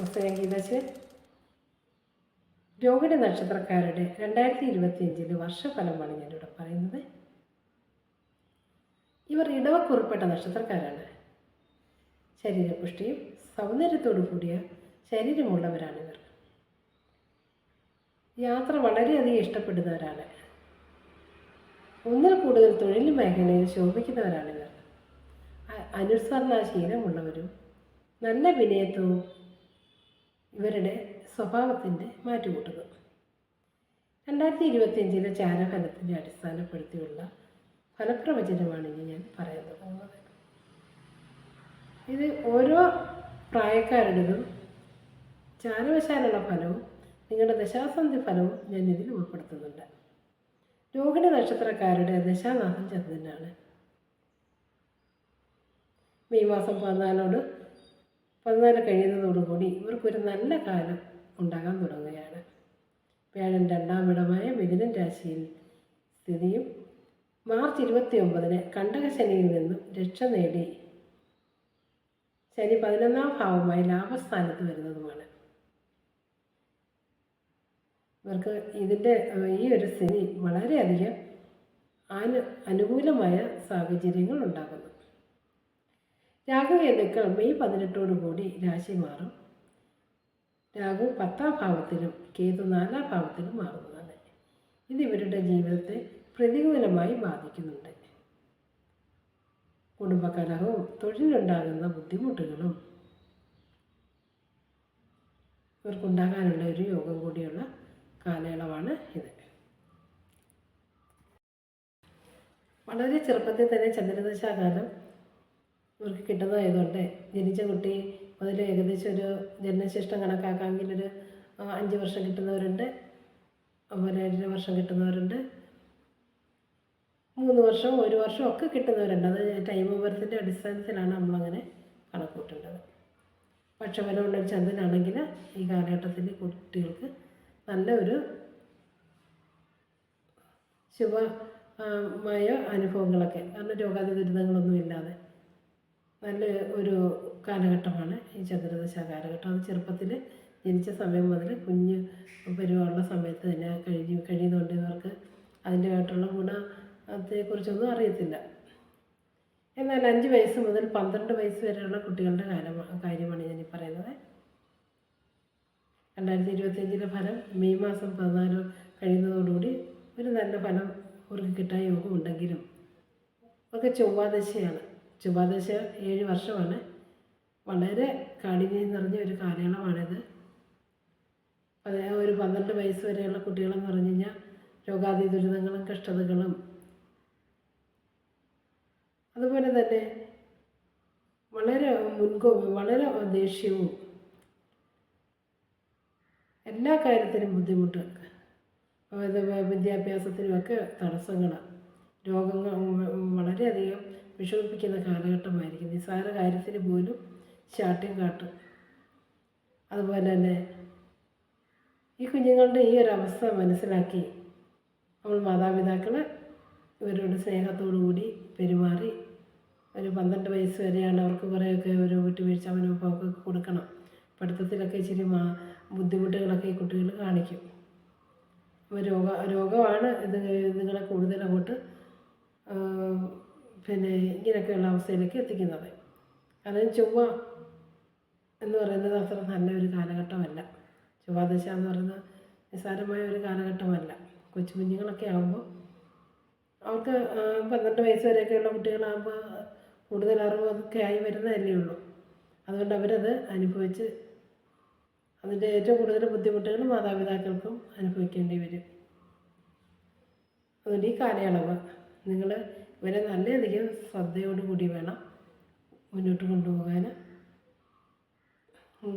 നമസ്തേ ഗീതാച്ച് രോഹിണി നക്ഷത്രക്കാരുടെ രണ്ടായിരത്തി ഇരുപത്തിയഞ്ചിലെ വർഷഫലമാണ് ഞാനിവിടെ പറയുന്നത്. ഇവർ ഇടവക്കുറിപ്പെട്ട നക്ഷത്രക്കാരാണ്. ശരീരപുഷ്ടിയും സൗന്ദര്യത്തോടു കൂടിയ ശരീരമുള്ളവരാണ് ഇവർ. യാത്ര വളരെയധികം ഇഷ്ടപ്പെടുന്നവരാണ്. ഒന്നിൽ കൂടുതൽ തൊഴിൽ മേഖലയിൽ ശോഭിക്കുന്നവരാണ് ഇവർ. അനുസരണാശീലമുള്ളവരും നല്ല വിനയത്വവും ഇവരുടെ സ്വഭാവത്തിന്റെ മാറ്റുകൂട്ടുക. രണ്ടായിരത്തി ഇരുപത്തിയഞ്ചിലെ ചാരഫലത്തിന്റെ അടിസ്ഥാനപ്പെടുത്തിയുള്ള ഫലപ്രവചനമാണ് ഇനി ഞാൻ പറയാൻ തുടങ്ങുന്നത് ഇത് ഓരോ പ്രായക്കാരുടേതും ചാരവശാലുള്ള ഫലവും നിങ്ങളുടെ ദശാസന്ധി ഫലവും ഞാൻ ഇതിൽ ഉൾപ്പെടുത്തുന്നുണ്ട്. രോഹിണി നക്ഷത്രക്കാരുടെ ദശാനാഥൻ ചന്ദ്രനാണ്. മെയ് മാസം പതിനാലോട് പതിനാല് കഴിയുന്നതോടുകൂടി ഇവർക്കൊരു നല്ല കാലം ഉണ്ടാകാൻ തുടങ്ങുകയാണ്. വ്യാഴൻ രണ്ടാം ഇടമായ മിഥുനൻ രാശിയിൽ സ്ഥിതിയും മാർച്ച് ഇരുപത്തി ഒമ്പതിന് കണ്ടകശനിയിൽ നിന്നും രക്ഷ നേടി. ശനി പതിനൊന്നാം ഭാവമായി ലാഭസ്ഥാനത്ത് വരുന്നതുമാണ്. ഇവർക്ക് ഇതിന്റെ ഈ ഒരു സ്ഥിതി വളരെയധികം അനു അനുകൂലമായ സാഹചര്യങ്ങൾ ഉണ്ടാകുന്നു രാഘുകേതുക്കൾ മെയ് പതിനെട്ടോടു കൂടി രാശി മാറും. രാഹു പത്താം ഭാവത്തിലും കേതു നാലാം ഭാവത്തിലും മാറുന്നതാണ്. ഇത് ഇവരുടെ ജീവിതത്തെ പ്രതികൂലമായി ബാധിക്കുന്നുണ്ട്. കുടുംബകലഹവും തൊഴിലുണ്ടാകുന്ന ബുദ്ധിമുട്ടുകളും ഇവർക്കുണ്ടാകാനുള്ള ഒരു യോഗം കൂടിയുള്ള കാലയളവാണ് ഇത്. വളരെ ചെറുപ്പത്തിൽ തന്നെ ചന്ദ്രദശാകാലം ഇവർക്ക് കിട്ടുന്നതായതുകൊണ്ട് ജനിച്ച കുട്ടി മുതൽ ഏകദേശം ഒരു ജനനശിഷ്ടം കണക്കാക്കാമെങ്കിൽ ഒരു അഞ്ച് വർഷം കിട്ടുന്നവരുണ്ട് അതുപോലെ ഏഴര വർഷം കിട്ടുന്നവരുണ്ട്. മൂന്ന് വർഷം ഒരു വർഷം ഒക്കെ കിട്ടുന്നവരുണ്ട്. അത് ടൈം ഓഫ് ബർത്തിന്റെ അടിസ്ഥാനത്തിലാണ് നമ്മളങ്ങനെ കണക്ക് കൂട്ടേണ്ടത് പക്ഷബലമുള്ള ഒരു ചന്ദ്രനാണെങ്കിൽ ഈ കാലഘട്ടത്തിൽ കുട്ടികൾക്ക് നല്ലൊരു ശുഭമായ അനുഭവങ്ങളൊക്കെ കാരണം രോഗാതി ദുരിതങ്ങളൊന്നും ഇല്ലാതെ നല്ല ഒരു കാലഘട്ടമാണ്. ഈ ചന്ദ്രദശ കാലഘട്ടം. അത് ചെറുപ്പത്തിൽ ജനിച്ച സമയം മുതൽ കുഞ്ഞ് പരിവാറുള്ള സമയത്ത് തന്നെ കഴിഞ്ഞ് കഴിയുന്നതുകൊണ്ട് ഇവർക്ക് അതിന്റെതായിട്ടുള്ള ഗുണത്തെക്കുറിച്ചൊന്നും അറിയത്തില്ല. എന്നാൽ അഞ്ച് വയസ്സ് മുതൽ പന്ത്രണ്ട് വയസ്സ് വരെയുള്ള കുട്ടികളുടെ കാലം കാര്യമാണ് ഞാൻ ഈ പറയുന്നത്. രണ്ടായിരത്തി ഇരുപത്തിയഞ്ചിലെ ഫലം മെയ് മാസം പതിനാല് കഴിയുന്നതോടുകൂടി ഒരു നല്ല ഫലം അവർക്ക് കിട്ടാൻ യോഗമുണ്ടെങ്കിലും ഒക്കെ ചൊവ്വാദശയാണ്. ചൊവ്വാദശ ഏഴ് വർഷമാണ്. വളരെ കാഠിന്യം നിറഞ്ഞ ഒരു കാലയളവാണിത്. അതായത് ഒരു പന്ത്രണ്ട് വയസ്സ് വരെയുള്ള കുട്ടികളെന്ന് പറഞ്ഞു കഴിഞ്ഞാൽ രോഗാതി ദുരിതങ്ങളും കഷ്ടതകളും. അതുപോലെ തന്നെ വളരെ മുൻകോ വളരെ ദേഷ്യവും എല്ലാ കാര്യത്തിനും ബുദ്ധിമുട്ട്. വിദ്യാഭ്യാസത്തിനുമൊക്കെ തടസ്സങ്ങൾ. രോഗങ്ങൾ വളരെയധികം വിഷമിപ്പിക്കുന്ന കാലഘട്ടമായിരിക്കും. നിസ്സാര കാര്യത്തിന് പോലും ശാഠ്യം കാട്ടും. അതുപോലെ തന്നെ ഈ കുഞ്ഞുങ്ങളുടെ ഈ ഒരു അവസ്ഥ മനസ്സിലാക്കി നമ്മൾ മാതാപിതാക്കൾ ഇവരോട് സ്നേഹത്തോടു കൂടി പെരുമാറി ഒരു പന്ത്രണ്ട് വയസ്സ് വരെയാണ് അവർക്ക് കുറേയൊക്കെ ഒരു വിട്ടുവീഴ്ച മനോഭാവമൊക്കെ കൊടുക്കണം. പഠിത്തത്തിലൊക്കെ ഇച്ചിരി ബുദ്ധിമുട്ടുകളൊക്കെ ഈ കുട്ടികൾ കാണിക്കും. രോഗ രോഗമാണ് ഇത് നിങ്ങളെ കൂടുതൽ അങ്ങോട്ട് പിന്നെ ഇങ്ങനെയൊക്കെയുള്ള അവസ്ഥയിലേക്ക് എത്തിക്കുന്നത്. കാരണം ചൊവ്വ എന്ന് പറയുന്നത് അത്ര നല്ല ഒരു കാലഘട്ടമല്ല. ചൊവ്വാദശ എന്ന് പറയുന്നത് നിസ്സാരമായ ഒരു കാലഘട്ടമല്ല. കൊച്ചു കുഞ്ഞുങ്ങളൊക്കെ ആകുമ്പോൾ അവർക്ക് പന്ത്രണ്ട് വയസ്സ് വരെയൊക്കെയുള്ള കുട്ടികളാകുമ്പോൾ കൂടുതൽ അറിവൊക്കെ ആയി വരുന്നതല്ലേ ഉള്ളൂ. അതുകൊണ്ട് അവരത് അനുഭവിച്ച് അതിന്റെ ഏറ്റവും കൂടുതൽ ബുദ്ധിമുട്ടുകൾ മാതാപിതാക്കൾക്കും അനുഭവിക്കേണ്ടി വരും. അതുകൊണ്ട് ഈ കാലയളവ് നിങ്ങൾ ഇവരെ നല്ലയധികം ശ്രദ്ധയോടുകൂടി വേണം മുന്നോട്ട് കൊണ്ടുപോകാൻ.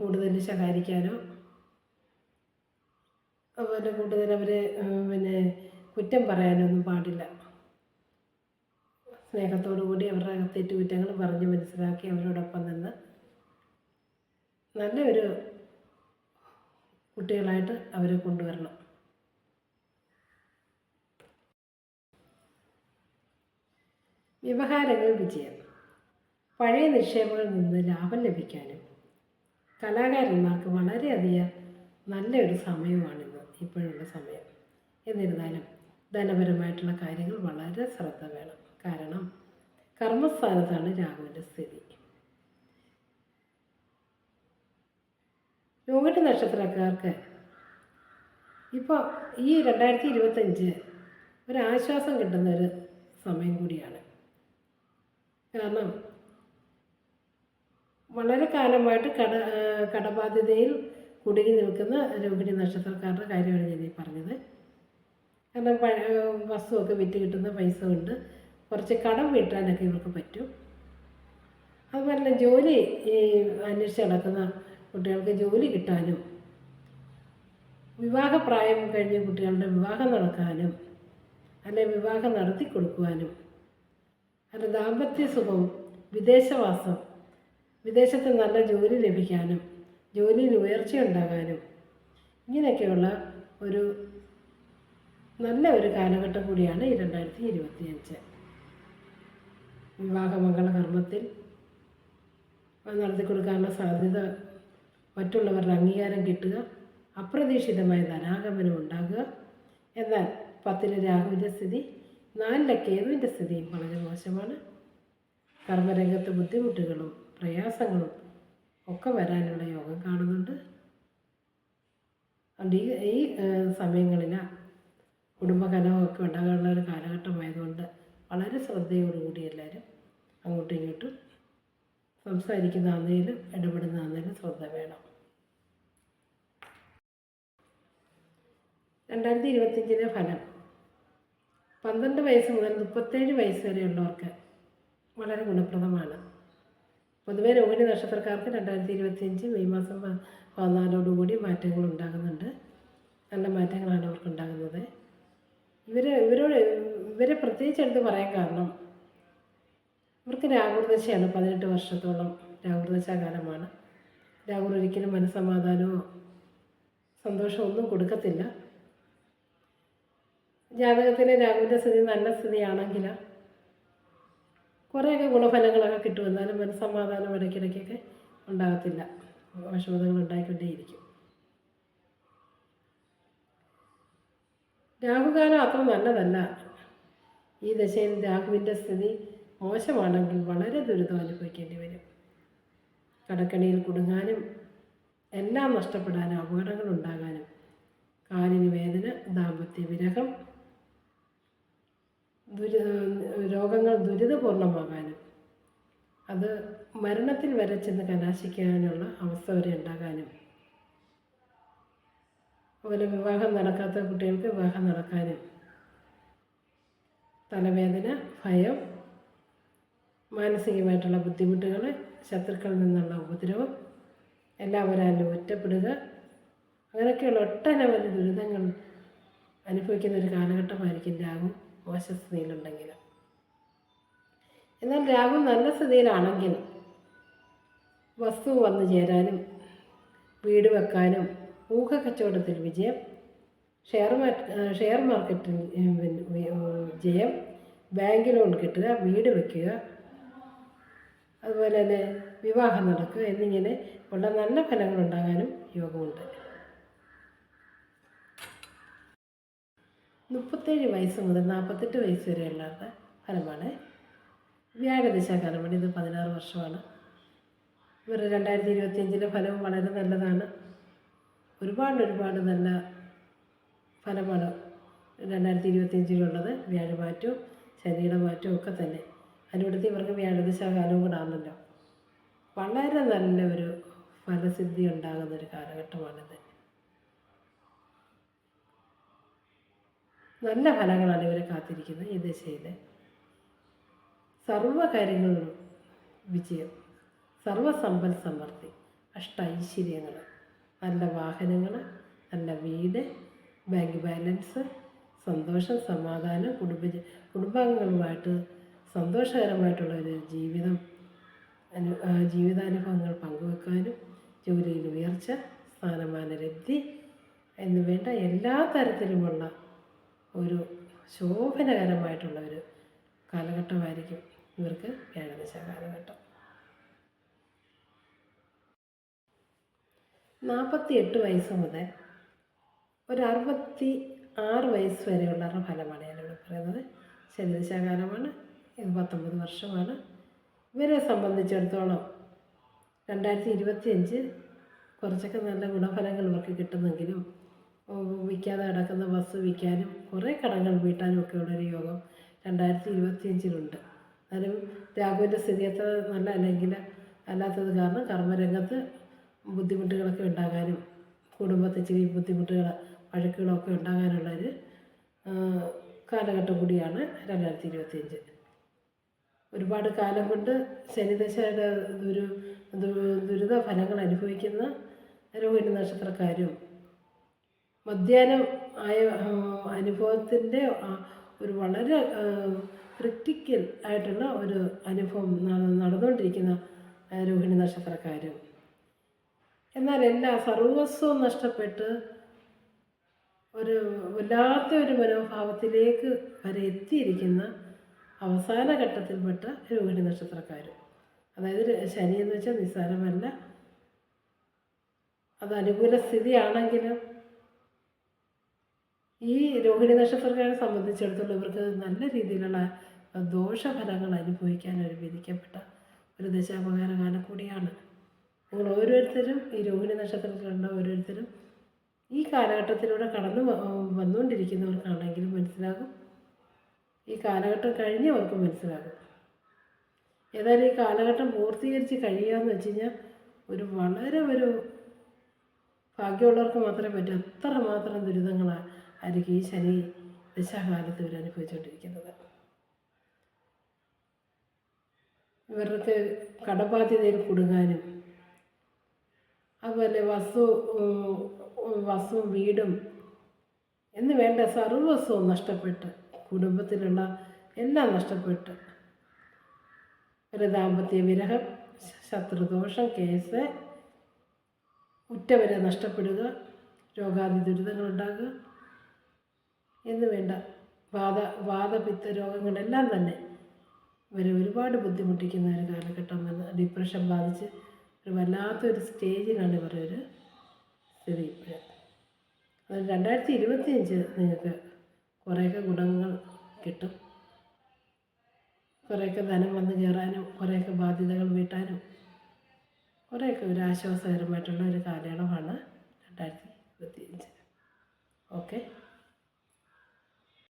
കൂടുതൽ ശകാരിക്കാനോ. അതുപോലെ കൂടുതൽ അവരെ പിന്നെ കുറ്റം പറയാനൊന്നും പാടില്ല. സ്നേഹത്തോടു കൂടി അവരുടെ തെറ്റുകുറ്റങ്ങൾ പറഞ്ഞ് മനസ്സിലാക്കി അവരോടൊപ്പം നിന്ന് നല്ലൊരു കുട്ടികളായിട്ട് അവരെ കൊണ്ടുവരണം. വ്യവഹാരങ്ങൾ വിജയം. പഴയ നിക്ഷേപങ്ങളിൽ നിന്ന് ലാഭം ലഭിക്കാനും കലാകാരന്മാർക്ക് വളരെയധികം നല്ലൊരു സമയമാണിത് ഇപ്പോഴുള്ള സമയം. എന്നിരുന്നാലും ധനപരമായിട്ടുള്ള കാര്യങ്ങൾ വളരെ ശ്രദ്ധ വേണം. കാരണം കർമ്മസ്ഥാനത്താണ് രാഹുവിന്റെ സ്ഥിതി. രോഹിണി നക്ഷത്രക്കാർക്ക് ഇപ്പോൾ ഈ രണ്ടായിരത്തി ഇരുപത്തഞ്ച് ഒരാശ്വാസം കിട്ടുന്ന ഒരു സമയം കൂടിയാണ്. കാരണം വളരെ കാലമായിട്ട് കട കടബാധ്യതയിൽ കുടുങ്ങി നിൽക്കുന്ന രോഹിണി നക്ഷത്രക്കാരുടെ കാര്യമാണ് ഞാൻ ഈ പറഞ്ഞത്. കാരണം വസ്തുവൊക്കെ വിറ്റ് കിട്ടുന്ന പൈസ കൊണ്ട് കുറച്ച് കടം വീട്ടാനൊക്കെ ഇവർക്ക് പറ്റും. അതുപോലെ ജോലി ഈ അന്വേഷിച്ച് നടക്കുന്ന കുട്ടികൾക്ക് ജോലി കിട്ടാനും വിവാഹപ്രായം കഴിഞ്ഞ കുട്ടികളുടെ വിവാഹം നടക്കാനും അല്ലെങ്കിൽ വിവാഹം നടത്തി കൊടുക്കുവാനും അല്ല ദാമ്പത്യ സുഖവും വിദേശവാസം വിദേശത്ത് നല്ല ജോലി ലഭിക്കാനും ജോലിയിൽ ഉയർച്ചയുണ്ടാകാനും ഇങ്ങനെയൊക്കെയുള്ള ഒരു നല്ല ഒരു കാലഘട്ടം കൂടിയാണ് ഈ രണ്ടായിരത്തി ഇരുപത്തിയഞ്ച്. വിവാഹമംഗള കർമ്മത്തിൽ നടത്തി കൊടുക്കാനുള്ള സാധ്യത മറ്റുള്ളവരുടെ അംഗീകാരം കിട്ടുക അപ്രതീക്ഷിതമായ ധനാഗമനം ഉണ്ടാകുക. എന്നാൽ പത്തിലെ രാഹുവിന്റെ സ്ഥിതി നാലിലെ കേതുവിന്റെ സ്ഥിതി? വളരെ മോശമാണ്. കർമ്മരംഗത്ത് ബുദ്ധിമുട്ടുകളും പ്രയാസങ്ങളും ഒക്കെ വരാനുള്ള യോഗം കാണുന്നുണ്ട്. അതുകൊണ്ട് ഈ ഈ സമയങ്ങളിൽ കുടുംബകലഹമൊക്കെ ഉണ്ടാകാനുള്ള ഒരു കാലഘട്ടമായതുകൊണ്ട് വളരെ ശ്രദ്ധയോടുകൂടി എല്ലാവരും അങ്ങോട്ടും ഇങ്ങോട്ടും സംസാരിക്കുന്ന അന്നേലും ഇടപെടുന്ന അന്നേലും ശ്രദ്ധ വേണം. രണ്ടായിരത്തി ഇരുപത്തിയഞ്ചിലെ ഫലം. പന്ത്രണ്ട് വയസ്സ് മുതൽ മുപ്പത്തേഴ് വയസ്സ് വരെയുള്ളവർക്ക് വളരെ ഗുണപ്രദമാണ്. പൊതുവെ രോഹിണി നക്ഷത്രക്കാർക്ക് രണ്ടായിരത്തി ഇരുപത്തിയഞ്ച് മെയ് മാസം പതിനാലോടുകൂടി മാറ്റങ്ങൾ ഉണ്ടാകുന്നുണ്ട്. നല്ല മാറ്റങ്ങളാണ് അവർക്ക് ഉണ്ടാകുന്നത്. ഇവർ ഇവരോട് ഇവരെ പ്രത്യേകിച്ച് എടുത്ത് പറയാൻ കാരണം ഇവർക്ക് രാഹുർദശയാണ്. പതിനെട്ട് വർഷത്തോളം രാഹുർദശ കാലമാണ്. രാഹുൽ ഒരിക്കലും മനസ്സമാധാനമോ സന്തോഷമോ ഒന്നും കൊടുക്കത്തില്ല. ജാതകത്തിലെ രാഹുവിന്റെ സ്ഥിതി നല്ല സ്ഥിതിയാണെങ്കിൽ കുറേയൊക്കെ ഗുണഫലങ്ങളൊക്കെ കിട്ടും. എന്നാലും മനസ്സമാധാനം ഇടയ്ക്കിടയ്ക്കൊക്കെ ഉണ്ടാകത്തില്ല. വിഷമതകൾ ഉണ്ടായിക്കൊണ്ടേയിരിക്കും. രാഹുകാലം അത്ര നല്ലതല്ല. ഈ ദശയിൽ രാഹുവിന്റെ സ്ഥിതി മോശമാണെങ്കിൽ വളരെ ദുരിതം അനുഭവിക്കേണ്ടി വരും. കടക്കണിയിൽ കുടുങ്ങാനും എല്ലാം നഷ്ടപ്പെടാനും അപകടങ്ങൾ ഉണ്ടാകാനും കാലിന് വേദന ദാമ്പത്യ വിരഹം ദുരി രോഗങ്ങൾ ദുരിതപൂർണമാകാനും അത് മരണത്തിൽ വരെ ചെന്ന് കലാശിക്കാനുള്ള അവസ്ഥ വരെ ഉണ്ടാകാനും. അതുപോലെ വിവാഹം നടക്കാത്ത കുട്ടികൾക്ക് വിവാഹം നടക്കാനും. തലവേദന ഭയം മാനസികമായിട്ടുള്ള ബുദ്ധിമുട്ടുകൾ ശത്രുക്കളിൽ നിന്നുള്ള ഉപദ്രവം എല്ലാവരാലും ഒറ്റപ്പെടുക അങ്ങനെയൊക്കെയുള്ള ഒട്ടനവധി ദുരിതങ്ങൾ അനുഭവിക്കുന്ന ഒരു കാലഘട്ടമായിരിക്കും രാഹു. മോശസ്ഥിതിയിലുണ്ടെങ്കിൽ എന്നാൽ രാഹു നല്ല സ്ഥിതിയിലാണെങ്കിൽ വസ്തു വന്നു ചേരാനും വീട് വെക്കാനും ഊഹ കച്ചവടത്തിൽ വിജയം ഷെയർ മാർക്കറ്റ് ഷെയർ മാർക്കറ്റിൽ ഉം, പിന്നെ, ഉം, ജയം ബാങ്ക് ലോൺ കിട്ടുക വീട് വെക്കുക അതുപോലെ തന്നെ വിവാഹം നടക്കുക എന്നിങ്ങനെ ഉള്ള നല്ല ഫലങ്ങളുണ്ടാകാനും യോഗമുണ്ട്. മുപ്പത്തേഴ് വയസ്സ് മുതൽ നാൽപ്പത്തെട്ട് വയസ്സ് വരെയുള്ളവരുടെ ഫലമാണ് വ്യാഴദിശാകാലമാണ് ഇത് പതിനാറ് വർഷമാണ്. ഇവർ രണ്ടായിരത്തി ഇരുപത്തിയഞ്ചിലെ ഫലവും വളരെ നല്ലതാണ്. ഒരുപാട് ഒരുപാട് നല്ല ഫലമാണ് രണ്ടായിരത്തി ഇരുപത്തിയഞ്ചിലുള്ളത്. വ്യാഴമാറ്റവും ശനിയുടെ മാറ്റവും ഒക്കെ തന്നെ. അതിനോടത്തി ഇവർക്ക് വ്യാഴദിശാകാലവും കൂടെ ആണല്ലോ വളരെ നല്ല ഒരു ഫലസിദ്ധി ഉണ്ടാകുന്ന ഒരു കാലഘട്ടമാണിത്. നല്ല ഫലങ്ങളാണ് ഇവരെ കാത്തിരിക്കുന്നത് ഈ ദശയിൽ സർവ കാര്യങ്ങളിലും വിജയം സർവസമ്പൽ സമൃദ്ധി അഷ്ട ഐശ്വര്യങ്ങൾ നല്ല വാഹനങ്ങൾ നല്ല വീട് ബാങ്ക് ബാലൻസ് സന്തോഷം സമാധാനം കുടുംബ കുടുംബാംഗങ്ങളുമായിട്ട് സന്തോഷകരമായിട്ടുള്ള ഒരു ജീവിതം അനു ജീവിതാനുഭവങ്ങൾ പങ്കുവെക്കാനും ജോലിയിൽ ഉയർച്ച സ്ഥാനമാന ലബ്ധി എന്നുവേണ്ട എല്ലാ തരത്തിലുമുള്ള ഒരു ശോഭനകരമായിട്ടുള്ള ഒരു കാലഘട്ടമായിരിക്കും ഇവർക്ക് വ്യാഴദശ കാലഘട്ടം. നാൽപ്പത്തി എട്ട് വയസ്സ് മുതൽ ഒരു അറുപത്തി ആറ് വയസ്സ് വരെയുള്ളവരുടെ ഫലമാണ് ഞാനിവിടെ പറയുന്നത്. ശനിദശാകാലമാണ് ഇത് പത്തൊമ്പത് വർഷമാണ്. ഇവരെ സംബന്ധിച്ചിടത്തോളം രണ്ടായിരത്തി ഇരുപത്തിയഞ്ച് കുറച്ചൊക്കെ നല്ല ഗുണഫലങ്ങൾ ഇവർക്ക് കിട്ടുന്നെങ്കിലും വിൽക്കാതെ കിടക്കുന്ന ബസ് വിൽക്കാനും കുറേ കടങ്ങൾ വീട്ടാനും ഒക്കെ ഉള്ളൊരു യോഗം രണ്ടായിരത്തി ഇരുപത്തി അഞ്ചിലുണ്ട് എന്നാലും രാഘുവിന്റെ സ്ഥിതി അത്ര നല്ല അല്ലെങ്കിൽ അല്ലാത്തത് കാരണം കർമ്മരംഗത്ത് ബുദ്ധിമുട്ടുകളൊക്കെ ഉണ്ടാകാനും കുടുംബത്തിൽ ഇച്ചിരി ബുദ്ധിമുട്ടുകൾ വഴക്കുകളൊക്കെ ഉണ്ടാകാനുള്ളൊരു കാലഘട്ടം കൂടിയാണ് രണ്ടായിരത്തി ഇരുപത്തി അഞ്ച് ഒരുപാട് കാലം കൊണ്ട് ശനിദശയുടെ ദുരു ദുരിത ഫലങ്ങൾ അനുഭവിക്കുന്ന രോഹിണി നക്ഷത്രക്കാരും മധ്യാഹ്നം ആയ അനുഭവത്തിന്റെ ഒരു വളരെ ക്രിട്ടിക്കൽ ആയിട്ടുള്ള ഒരു അനുഭവം നടന്നുകൊണ്ടിരിക്കുന്ന രോഹിണി നക്ഷത്രക്കാരും. എന്നാൽ എല്ലാ സർവസ്വവും നഷ്ടപ്പെട്ട് ഒരു വല്ലാത്ത ഒരു മനോഭാവത്തിലേക്ക് വരെ എത്തിയിരിക്കുന്ന അവസാന ഘട്ടത്തിൽപ്പെട്ട രോഹിണി നക്ഷത്രക്കാരും. അതായത് ശനി എന്ന് വെച്ചാൽ നിസ്സാരമല്ല. അത് അനുകൂല സ്ഥിതിയാണെങ്കിലും ഈ രോഹിണി നക്ഷത്രക്കാരെ സംബന്ധിച്ചിടത്തോളം ഇവർക്ക് നല്ല രീതിയിലുള്ള ദോഷഫലങ്ങൾ അനുഭവിക്കാൻ ഒരു വിധിക്കപ്പെട്ട ഒരു ദശാപകാര കാലം കൂടിയാണ്. നിങ്ങൾ ഓരോരുത്തരും ഈ രോഹിണി നക്ഷത്രത്തിലുള്ള ഓരോരുത്തരും ഈ കാലഘട്ടത്തിലൂടെ കടന്നു വന്നുകൊണ്ടിരിക്കുന്നവർക്കാണെങ്കിലും മനസ്സിലാകും. ഈ കാലഘട്ടം കഴിഞ്ഞവർക്ക് മനസ്സിലാകും. ഏതായാലും ഈ കാലഘട്ടം പൂർത്തീകരിച്ച് കഴിയുകയെന്ന് വെച്ച് കഴിഞ്ഞാൽ ഒരു വളരെ ഒരു ഭാഗ്യമുള്ളവർക്ക് മാത്രമേ പറ്റൂ. അത്ര മാത്രം ദുരിതങ്ങളാണ് ആയിരിക്കും ഈ ശനി ദശാകാലത്ത് ഇവർ അനുഭവിച്ചുകൊണ്ടിരിക്കുന്നത് ഇവർക്ക് കടബാധ്യതയിൽ കുടുങ്ങാനും അതുപോലെ വസ്തു വസ്തുവും വീടും എന്ന് വേണ്ട സർവസ്വവും നഷ്ടപ്പെട്ട് കുടുംബത്തിലുള്ള എല്ലാം നഷ്ടപ്പെട്ട്. ഒരു ദാമ്പത്യ വിരഹം ശത്രുദോഷം കേസ് ഉറ്റവരെ നഷ്ടപ്പെടുക രോഗാദി ദുരിതങ്ങളുണ്ടാകുക എന്ന് വേണ്ട. വാദ വാദപിത്ത രോഗങ്ങളെല്ലാം തന്നെ ഇവരെ ഒരുപാട് ബുദ്ധിമുട്ടിക്കുന്ന ഒരു കാലഘട്ടം വന്ന് ഡിപ്രഷൻ ബാധിച്ച് ഒരു വല്ലാത്തൊരു സ്റ്റേജിലാണ് ഇവർ ഒരു സ്ഥിതി അത് രണ്ടായിരത്തി ഇരുപത്തി അഞ്ച് നിങ്ങൾക്ക് കുറേയൊക്കെ ഗുണങ്ങൾ കിട്ടും. കുറേയൊക്കെ ധനം വന്ന് കയറാനും കുറേയൊക്കെ ബാധ്യതകൾ വീട്ടാനും കുറേയൊക്കെ ഒരു ആശ്വാസകരമായിട്ടുള്ള ഒരു കാലയളവാണ് രണ്ടായിരത്തി ഇരുപത്തി അഞ്ച് ഓക്കെ?